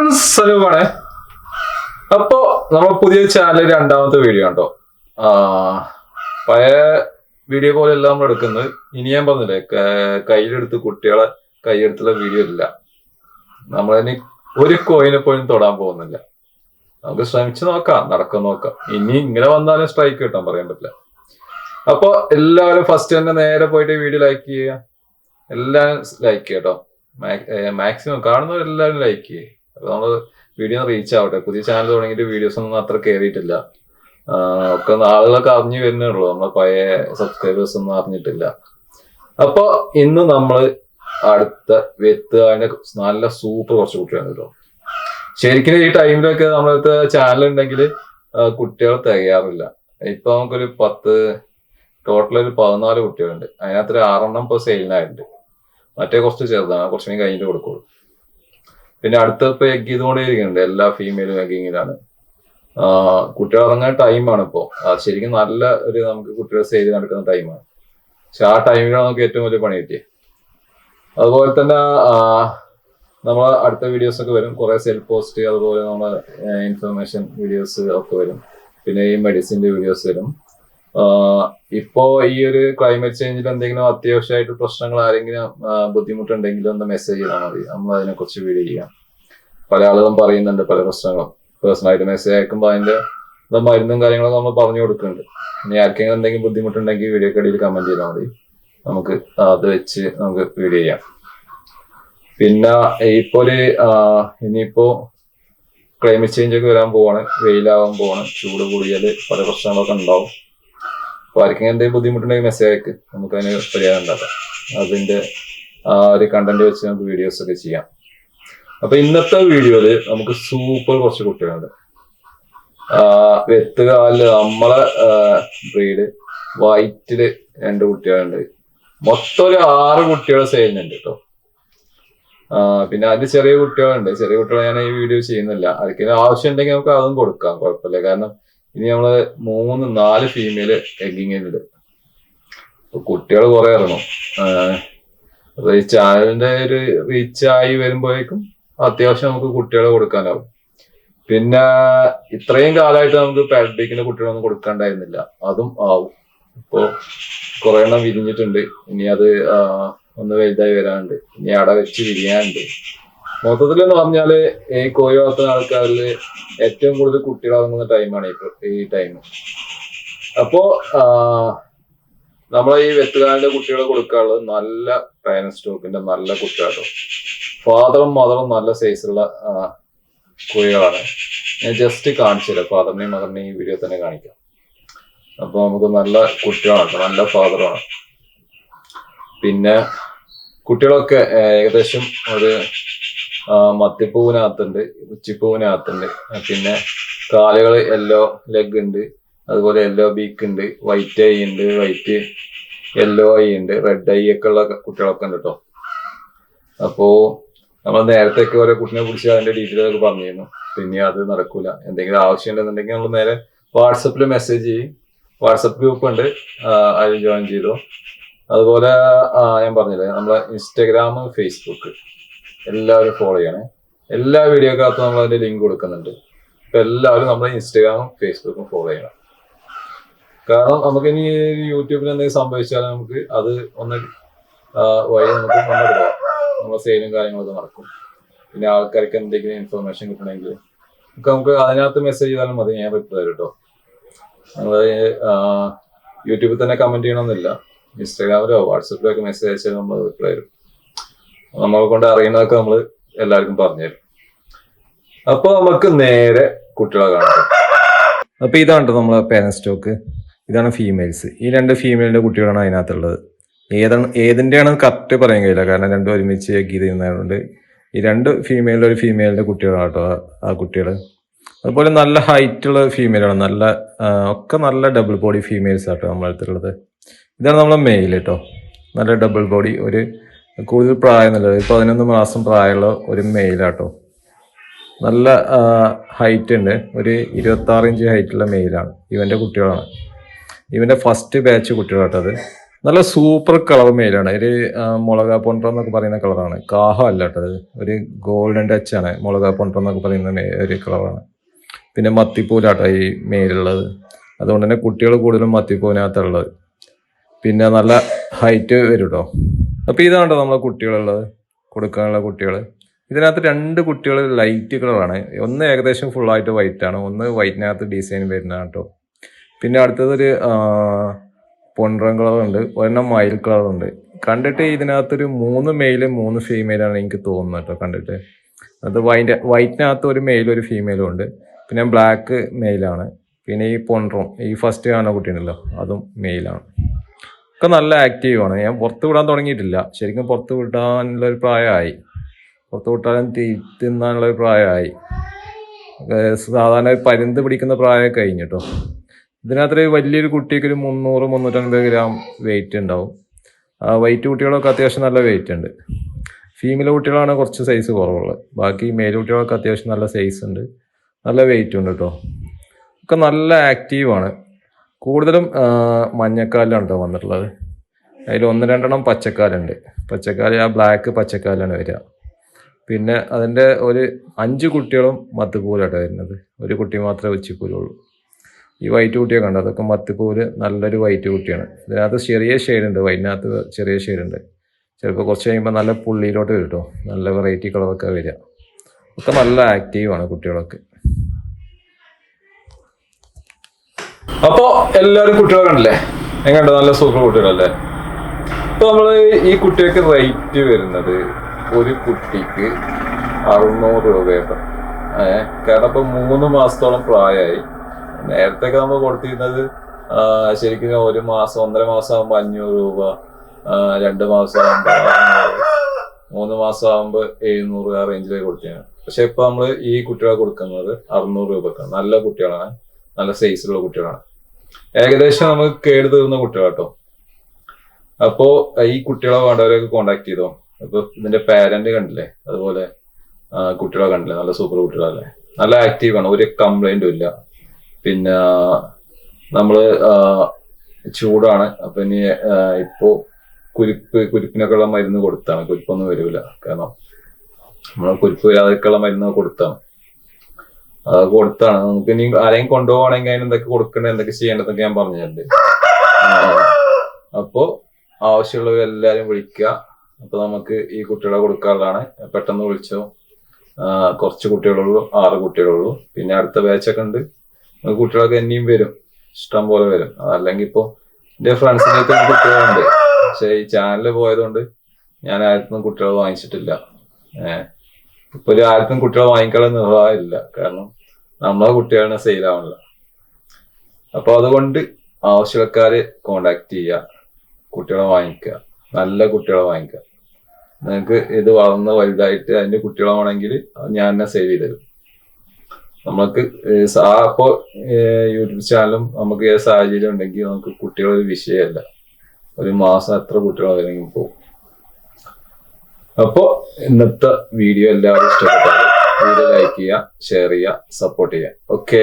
Friends സലൂമാണ് അപ്പോ നമ്മൾ പുതിയ ചാനൽ രണ്ടാമത്തെ വീഡിയോ ഉണ്ടോ പഴയ വീഡിയോ പോലെ എല്ലാം നമ്മൾ എടുക്കുന്നത്. ഇനി ഞാൻ പറഞ്ഞില്ലേ കയ്യിലെടുത്ത് കുട്ടികളെ കയ്യെടുത്തുള്ള വീഡിയോ ഇല്ല. നമ്മളിനി ഒരു കോയിനെ പോലും തൊടാൻ പോകുന്നില്ല. നമുക്ക് ശ്രമിച്ചു നോക്കാം നടക്കാൻ നോക്കാം. ഇനി ഇങ്ങനെ വന്നാലും സ്ട്രൈക്ക് കിട്ടാൻ പറയാൻ പറ്റില്ല. അപ്പൊ എല്ലാവരും ഫസ്റ്റ് തന്നെ നേരെ പോയിട്ട് വീഡിയോ ലൈക്ക് ചെയ്യുക. എല്ലാവരും ലൈക്ക് ചെയ്യട്ടോ മാക്സിമം കാണുന്നവരെല്ലാവരും ലൈക്ക് ചെയ്യും. നമ്മൾ വീഡിയോ റീച്ച് ആവട്ടെ. പുതിയ ചാനൽ തുടങ്ങിയിട്ട് വീഡിയോസ് ഒന്നും അത്ര കയറിയിട്ടില്ല ഒക്കെ ആളുകളൊക്കെ അറിഞ്ഞു വരുന്നേ ഉള്ളൂ. നമ്മളെ പഴയ സബ്സ്ക്രൈബേഴ്സ് ഒന്നും അറിഞ്ഞിട്ടില്ല. അപ്പൊ ഇന്ന് നമ്മൾ അടുത്ത വെത്തുകാരന്റെ നല്ല സൂപ്പർ കുറച്ച് കുട്ടിയാണ് കേട്ടോ. ശരിക്കും ഈ ടൈമിലൊക്കെ നമ്മളടുത്ത് ചാനൽ ഉണ്ടെങ്കിൽ കുട്ടികൾ തികയാറില്ല. ഇപ്പൊ നമുക്കൊരു പത്ത് ടോട്ടൽ ഒരു പതിനാല് കുട്ടികളുണ്ട്. അതിനകത്ത് ഒരു ആറെണ്ണം ഇപ്പൊ സെയിലിനായിട്ടുണ്ട് മറ്റേ കുറച്ച് ചെറുതാണ്. കുറച്ചും കഴിഞ്ഞിട്ട് കൊടുക്കുള്ളൂ. പിന്നെ അടുത്ത ഇപ്പൊ എഗ് ചെയ്തുകൊണ്ടേ ഇരിക്കുന്നുണ്ട് എല്ലാ ഫീമെയിലും എഗ്ഗിങ്ങിലാണ് കുട്ടികൾ ഇറങ്ങാൻ ടൈമാണ് ഇപ്പോ. ശരിക്കും നല്ല ഒരു നമുക്ക് കുട്ടികളെ സേവ് നടക്കുന്ന ടൈമാണ് പക്ഷെ ആ ടൈമിലാണ് നമുക്ക് ഏറ്റവും വലിയ പണി കിട്ടിയത് അതുപോലെ തന്നെ നമ്മൾ അടുത്ത വീഡിയോസ് ഒക്കെ വരും. കുറെ സെൽഫ് പോസ്റ്റ് അതുപോലെ നമ്മൾ ഇൻഫർമേഷൻ വീഡിയോസ് ഒക്കെ വരും. പിന്നെ ഈ മെഡിസിന്റെ വീഡിയോസ് വരും. ഇപ്പോ ഈ ഒരു ക്ലൈമറ്റ് ചേഞ്ചിൽ എന്തെങ്കിലും അത്യാവശ്യമായിട്ട് പ്രശ്നങ്ങൾ ആരെങ്കിലും ബുദ്ധിമുട്ടുണ്ടെങ്കിലും ഒന്ന് മെസ്സേജ് ചെയ്താൽ മതി. നമ്മൾ അതിനെ കുറിച്ച് വീഡിയോ ചെയ്യാം. പല ആളുകളും പറയുന്നുണ്ട് പല പ്രശ്നങ്ങളും. പേഴ്സണലായിട്ട് മെസ്സേജ് അയക്കുമ്പോൾ അതിന്റെ മരുന്നും കാര്യങ്ങളും നമ്മൾ പറഞ്ഞു കൊടുക്കുന്നുണ്ട്. ഇനി ആർക്കെങ്കിലും എന്തെങ്കിലും ബുദ്ധിമുട്ടുണ്ടെങ്കിൽ വീഡിയോ കടിയിൽ കമന്റ് ചെയ്താൽ മതി. നമുക്ക് അത് വെച്ച് നമുക്ക് വീഡിയോ ചെയ്യാം. പിന്നെ ഇപ്പോൾ ഇനിയിപ്പോ ക്ലൈമറ്റ് ചേഞ്ച് ഒക്കെ വരാൻ പോവാണ്. വെയിലാവാൻ പോവാണ്. ചൂട് കൂടിയാൽ പല പ്രശ്നങ്ങളൊക്കെ ഉണ്ടാവും. അപ്പൊ ആർക്കെങ്കിലും എന്തെങ്കിലും ബുദ്ധിമുട്ടുണ്ടെങ്കിൽ മെസ്സേജ് അയക്ക്. നമുക്ക് അതിന് പരിഹാരം ഉണ്ടാക്കാം. അതിന്റെ ആ ഒരു കണ്ടന്റ് വെച്ച് നമുക്ക് വീഡിയോസ് ഒക്കെ ചെയ്യാം. അപ്പൊ ഇന്നത്തെ വീഡിയോയിൽ നമുക്ക് സൂപ്പർ കുറച്ച് കുട്ടികളുണ്ട്. വെത്തുകാലിൽ നമ്മളെ ബ്രീഡ് വൈറ്റിൽ രണ്ട് കുട്ടികളുണ്ട്. മൊത്തം ഒരു ആറ് കുട്ടികളെ സെയിലുണ്ട് കേട്ടോ പിന്നെ അതിൽ ചെറിയ കുട്ടികളുണ്ട്. ചെറിയ കുട്ടികളെ ഞാൻ ഈ വീഡിയോ ചെയ്യുന്നില്ല. ആർക്കെങ്കിലും ആവശ്യം ഉണ്ടെങ്കിൽ നമുക്ക് അതും കൊടുക്കാം. കുഴപ്പമില്ല. കാരണം ഇനി നമ്മൾ മൂന്ന് നാല് ഫീമെയിൽ എഗ്ഗിങ്ങിലുണ്ട് കുട്ടികൾ കുറെ ഇറങ്ങും. ചാനലിന്റെ ഒരു റീച്ച് ആയി വരുമ്പോഴേക്കും അത്യാവശ്യം നമുക്ക് കുട്ടികളെ കൊടുക്കാനാവും. പിന്നെ ഇത്രയും കാലമായിട്ട് നമുക്ക് പാരഡിക്കിന്റെ കുട്ടികളൊന്നും കൊടുക്കാണ്ടായിരുന്നില്ല. അതും ആവും. ഇപ്പോ കുറെ എണ്ണം വിരിഞ്ഞിട്ടുണ്ട്. ഇനി അത് ഒന്ന് വലുതായി വരാനുണ്ട്. ഇനി അട വെച്ച് വിരിയാനുണ്ട്. മൊത്തത്തിൽ എന്ന് പറഞ്ഞാൽ ഈ കോഴി വളർത്തുന്ന ആൾക്കാരിൽ ഏറ്റവും കൂടുതൽ കുട്ടികൾ ഇറങ്ങുന്ന ടൈമാണ് ഇപ്പൊ ഈ ടൈം അപ്പോ നമ്മളെ ഈ വെത്തുകാലിന്റെ കുട്ടികളെ കൊടുക്കാനുള്ളത് നല്ല പാരന്റ് സ്റ്റോക്കിന്റെ നല്ല കുട്ടികളാട്ടോ. ഫാദറും മദറും നല്ല സൈസുള്ള കോഴികളാണ്. ഞാൻ ജസ്റ്റ് കാണിച്ചില്ല ഫാദറിനെയും മദറിനെയും ഈ വീഡിയോ തന്നെ കാണിക്കാം. അപ്പൊ നമുക്ക് നല്ല കുട്ടികളാണ് നല്ല ഫാദറാണ് പിന്നെ കുട്ടികളൊക്കെ ഏകദേശം ഒരു മത്തിപ്പൂവിനകത്തുണ്ട് ഉച്ചിപ്പൂവിനകത്തുണ്ട്. പിന്നെ കാലുകൾ യെല്ലോ ലെഗ് ഉണ്ട് അതുപോലെ യെല്ലോ ബീക്ക് ഉണ്ട് വൈറ്റ് ഐ ഉണ്ട് വൈറ്റ് യെല്ലോ ഐ ഉണ്ട് റെഡ് ഐ ഒക്കെ ഉള്ള കുട്ടികളൊക്കെ ഉണ്ട് കേട്ടോ അപ്പോ നമ്മൾ നേരത്തെ ഒക്കെ ഓരോ കുട്ടിനെ കുറിച്ച് അതിന്റെ ഡീറ്റെയിൽ ഒക്കെ പറഞ്ഞിരുന്നു. പിന്നെ അത് നടക്കൂല. എന്തെങ്കിലും ആവശ്യം ഉണ്ടെന്നുണ്ടെങ്കിൽ നമ്മൾ നേരെ വാട്സപ്പിൽ മെസ്സേജ് ചെയ്യും. വാട്സപ്പ് ഗ്രൂപ്പ് ഉണ്ട്. അതിൽ ജോയിൻ ചെയ്തു. അതുപോലെ ഞാൻ പറഞ്ഞില്ലേ നമ്മളെ ഇൻസ്റ്റഗ്രാം ഫേസ്ബുക്ക് എല്ലാവരും ഫോളോ ചെയ്യണേ. എല്ലാ വീഡിയോക്കകത്തും നമ്മൾ അതിന്റെ ലിങ്ക് കൊടുക്കുന്നുണ്ട്. അപ്പൊ എല്ലാവരും നമ്മളെ ഇൻസ്റ്റാഗ്രാമും ഫേസ്ബുക്കും ഫോളോ ചെയ്യണം. കാരണം നമുക്ക് ഇനി യൂട്യൂബിൽ എന്തെങ്കിലും സംഭവിച്ചാൽ നമുക്ക് അത് ഒന്ന് വഴി നമുക്ക് മുന്നോട്ട് പോകാം നമ്മളെ സെയിലും കാര്യങ്ങളൊക്കെ നടക്കും. പിന്നെ ആൾക്കാർക്ക് എന്തെങ്കിലും ഇൻഫർമേഷൻ കിട്ടണമെങ്കിൽ നമുക്ക് അതിനകത്ത് മെസ്സേജ് ചെയ്താലും മതി. ഞാൻ റിപ്ലൈ തരും കേട്ടോ നമ്മൾ യൂട്യൂബിൽ തന്നെ കമന്റ് ചെയ്യണമെന്നില്ല ഇൻസ്റ്റാഗ്രാമിലോ വാട്സപ്പിലോ ഒക്കെ മെസ്സേജ് അയച്ചാൽ നമ്മൾ റിപ്ലൈ തരും. നമ്മളെ കൊണ്ട് അറിയുന്നതൊക്കെ നമ്മൾ എല്ലാവർക്കും പറഞ്ഞുതരും അപ്പൊ നമുക്ക് നേരെ കുട്ടികളെ കാണാം. അപ്പൊ ഇതാണ് നമ്മളെ പേരൻ സ്റ്റോക്ക് ഇതാണ് ഫീമെയിൽസ് ഈ രണ്ട് ഫീമെയിലിന്റെ കുട്ടികളാണ് അതിനകത്തുള്ളത്. ഏതാണ് ഏതിന്റെയാണ് കറക്റ്റ് പറയാൻ കഴിയില്ല. കാരണം രണ്ടും ഒരുമിച്ച് എഗ് ചെയ്യുന്നതുകൊണ്ട് ഈ രണ്ട് ഫീമെയിലിൽ ഒരു ഫീമെയിലിന്റെ കുട്ടികളാണ് കേട്ടോ ആ- കുട്ടികൾ അതുപോലെ നല്ല ഹൈറ്റ് ഉള്ള ഫീമെയിലാണ് നല്ല ഒക്കെ നല്ല ഡബിൾ ബോഡി ഫീമെയിൽസ് ആട്ടോ നമ്മളെ അടുത്തുള്ളത്. ഇതാണ് നമ്മളെ മെയിൽ കേട്ടോ നല്ല ഡബിൾ ബോഡി ഒരു കൂടുതൽ പ്രായമൊന്നുമില്ല ഒരു പതിനൊന്ന് മാസം പ്രായമുള്ള ഒരു മെയിലാട്ടോ നല്ല ഹൈറ്റ് ഉണ്ട്. ഒരു ഇരുപത്തി ആറ് ഇഞ്ച് ഹൈറ്റുള്ള മെയിലാണ് ഇവന്റെ കുട്ടികളാണ്. ഇവന്റെ ഫസ്റ്റ് ബാച്ച് കുട്ടികളാട്ടോ അത്. നല്ല സൂപ്പർ കളർ മെയിലാണ് ഒരു മുളക പൊണ്ടർ എന്നൊക്കെ പറയുന്ന കളറാണ് കാഹ അല്ല കേട്ടത് ഒരു ഗോൾഡൻ ടച്ച് ആണ്. മുളക പൊണ്ടർ എന്നൊക്കെ പറയുന്ന ഒരു കളറാണ് പിന്നെ മത്തിപ്പൂലാട്ടോ ഈ മെയിലുള്ളത് അതുകൊണ്ട് തന്നെ കുട്ടികൾ കൂടുതലും മത്തിപ്പൂവിനകത്തുള്ളത് പിന്നെ നല്ല ഹൈറ്റ് വരും കേട്ടോ. അപ്പോൾ ഇതാണ് നമ്മളെ കുട്ടികളുള്ളത് കൊടുക്കാനുള്ള കുട്ടികൾ ഇതിനകത്ത് രണ്ട് കുട്ടികൾ ലൈറ്റ് കളറാണ് ഒന്ന് ഏകദേശം ഫുള്ളായിട്ട് വൈറ്റ് ആണ്. ഒന്ന് വൈറ്റിനകത്ത് ഡിസൈൻ വരുന്നതാണ് കേട്ടോ. പിന്നെ അടുത്തതൊരു പൊൻറം കളറുണ്ട് ഒരെണ്ണം മയിൽ കളറുണ്ട് കണ്ടിട്ട് ഇതിനകത്തൊരു മൂന്ന് മെയിൽ മൂന്ന് ഫീമെയിലാണ് എനിക്ക് തോന്നുന്നത് കേട്ടോ കണ്ടിട്ട്. അത് വൈറ്റ് വൈറ്റിനകത്ത് ഒരു മെയിലും ഒരു ഫീമെയിലും ഉണ്ട്. പിന്നെ ബ്ലാക്ക് മെയിലാണ് പിന്നെ ഈ പൊൻറം ഈ ഫസ്റ്റ് കാണുന്ന കുട്ടിയുണ്ടല്ലോ അതും മെയിലാണ് ഒക്കെ നല്ല ആക്റ്റീവാണ് ഞാൻ പുറത്ത് വിടാൻ തുടങ്ങിയിട്ടില്ല. ശരിക്കും പുറത്ത് വിടാനുള്ള ഒരു പ്രായമായി. പുറത്ത് വിട്ടാലും തീ തിന്നാനുള്ള ഒരു പ്രായമായി. സാധാരണ ഒരു പരുന്ത് പിടിക്കുന്ന പ്രായമൊക്കെ കഴിഞ്ഞു കേട്ടോ ഇതിനകത്ത് വലിയൊരു കുട്ടിക്ക് ഒരു മുന്നൂറ് മുന്നൂറ്റൻപത് ഗ്രാം വെയിറ്റ് ഉണ്ടാവും. ആ വൈറ്റ് കുട്ടികളൊക്കെ അത്യാവശ്യം നല്ല വെയിറ്റ് ഉണ്ട്. ഫീമെയിൽ കുട്ടികളാണ് കുറച്ച് സൈസ് കുറവുള്ളത്. ബാക്കി മെയിൽ കുട്ടികളൊക്കെ അത്യാവശ്യം നല്ല സൈസ് ഉണ്ട്. നല്ല വെയിറ്റ് ഉണ്ട് കേട്ടോ ഒക്കെ നല്ല ആക്റ്റീവാണ് കൂടുതലും മഞ്ഞക്കാലിലാണ് കേട്ടോ വന്നിട്ടുള്ളത്. അതിൽ ഒന്ന് രണ്ടെണ്ണം പച്ചക്കാലുണ്ട്. പച്ചക്കാലി ആ ബ്ലാക്ക് പച്ചക്കാലാണ് വരിക. പിന്നെ അതിന്റെ ഒരു അഞ്ച് കുട്ടികളും മത്തുപൂലാട്ടോ വരുന്നത്. ഒരു കുട്ടി മാത്രമേ ഉച്ചപ്പൂലുള്ളൂ ഈ വൈറ്റ് കുട്ടിയൊക്കെ ഉണ്ട് അതൊക്കെ മത്തിപ്പൂൽ നല്ലൊരു വൈറ്റ് കുട്ടിയാണ്. ഇതിനകത്ത് ചെറിയ ഷെയ്ഡ് ഉണ്ട്. വൈറ്റിനകത്ത് ചെറിയ ഷെയ്ഡ് ഉണ്ട്. ചിലപ്പോൾ കുറച്ച് കഴിയുമ്പോൾ നല്ല പുള്ളിയിലോട്ട് വരും കേട്ടോ നല്ല വെറൈറ്റി കളറൊക്കെ വരിക. ഒക്കെ നല്ല ആക്റ്റീവാണ് കുട്ടികളൊക്കെ. അപ്പോ എല്ലാരും കുട്ടികളെ കണ്ടില്ലേ? നല്ല സൂപ്പർ കുട്ടികളല്ലേ? ഇപ്പൊ നമ്മൾ ഈ കുട്ടികൾക്ക് റേറ്റ് വരുന്നത് ഒരു കുട്ടിക്ക് അറുന്നൂറ് രൂപയാണ്. ഏഹ് കാരണം ഇപ്പൊ മൂന്ന് മാസത്തോളം പ്രായമായി. നേരത്തെ ഒക്കെ നമ്മൾ കൊടുത്തിരുന്നത് ശരിക്കും ഒരു മാസം ഒന്നര മാസം ആകുമ്പോ അഞ്ഞൂറ് രൂപ രണ്ട് മാസം ആകുമ്പോ മൂന്ന് മാസം ആകുമ്പോ എഴുന്നൂറ് ആ റേഞ്ചിലേക്ക് കൊടുത്തിരുന്നത് പക്ഷെ ഇപ്പൊ നമ്മൾ ഈ കുട്ടികളെ കൊടുക്കുന്നത് അറുന്നൂറ് രൂപക്കാണ്. നല്ല കുട്ടികളാണ്. നല്ല സൈസിലുള്ള കുട്ടികളാണ്. ഏകദേശം നമുക്ക് കേട് തീർന്ന കുട്ടികളാട്ടോ അപ്പോ ഈ കുട്ടികളെ വേണ്ടവരെയൊക്കെ കോണ്ടാക്ട് ചെയ്തോ? അപ്പൊ ഇതിന്റെ പാരന്റ് കണ്ടില്ലേ? അതുപോലെ കുട്ടികളെ കണ്ടില്ലേ? നല്ല സൂപ്പർ കുട്ടികളല്ലേ നല്ല ആക്റ്റീവ് ആണ്. ഒരു കംപ്ലൈന്റും ഇല്ല. പിന്നെ നമ്മൾ ചൂടാണ്. അപ്പൊ ഇനി ഇപ്പോ കുരിപ്പ് കുരിപ്പിനൊക്കെ ഉള്ള മരുന്ന് കൊടുത്താണ്. കുരിപ്പൊന്നും വരൂല. കാരണം നമ്മൾ കുരിപ്പ് വരാതെയൊക്കെയുള്ള മരുന്ന് കൊടുത്താണ്. കൊടുത്താണ്. നമുക്ക് ഇനി ആരെയും കൊണ്ടുപോകണമെങ്കിൽ അതിന് എന്തൊക്കെ കൊടുക്കണ്ടേ എന്തൊക്കെ ചെയ്യേണ്ടതൊക്കെ ഞാൻ പറഞ്ഞിട്ടുണ്ട്. അപ്പോ ആവശ്യമുള്ളവർ എല്ലാരും വിളിക്കുക. അപ്പൊ നമുക്ക് ഈ കുട്ടികളെ കൊടുക്കാനുള്ളതാണ്. പെട്ടെന്ന് വിളിച്ചോ? കുറച്ച് കുട്ടികളുള്ളൂ ആറ് കുട്ടികളുള്ളൂ. പിന്നെ അടുത്ത ബാച്ചൊക്കെ ഉണ്ട്. കുട്ടികളൊക്കെ ഇനിയും വരും. ഇഷ്ടം പോലെ വരും. അല്ലെങ്കിൽ ഇപ്പോ എന്റെ ഫ്രണ്ട്സിന്റെ കുട്ടികളുണ്ട്. പക്ഷെ ഈ ചാനൽ പോയതുകൊണ്ട് ഞാൻ ആർക്കും കുട്ടികൾ വാങ്ങിച്ചിട്ടില്ല. ഏഹ് ഒരു ആർക്കും കുട്ടികളെ വാങ്ങിക്കാനുള്ള നിർവാഹമില്ല. കാരണം നമ്മളെ കുട്ടികളെ സെയിൽ ആവണില്ല അപ്പൊ അതുകൊണ്ട് ആവശ്യക്കാര് കോണ്ടാക്ട് ചെയ്യുക കുട്ടികളെ വാങ്ങിക്കുക നല്ല കുട്ടികളെ വാങ്ങിക്കുക. നിങ്ങൾക്ക് ഇത് വളർന്ന് വലുതായിട്ട് അതിന്റെ കുട്ടികളെ വേണമെങ്കിൽ ഞാൻ തന്നെ സേവ് ചെയ്ത് തരും. നമുക്ക് ഇപ്പോ യൂട്യൂബ് ചാനലും നമുക്ക് സാഹചര്യം ഉണ്ടെങ്കിൽ നമുക്ക് കുട്ടികളൊരു വിഷയമല്ല. ഒരു മാസം എത്ര കുട്ടികൾ വേണമെങ്കിൽ പോകും. അപ്പോ ഇന്നത്തെ വീഡിയോ എല്ലാവരും ഇഷ്ടപ്പെട്ടാൽ വീഡിയോ ലൈക്ക് ചെയ്യുക ഷെയർ ചെയ്യുക സപ്പോർട്ട് ചെയ്യുക. ഓക്കെ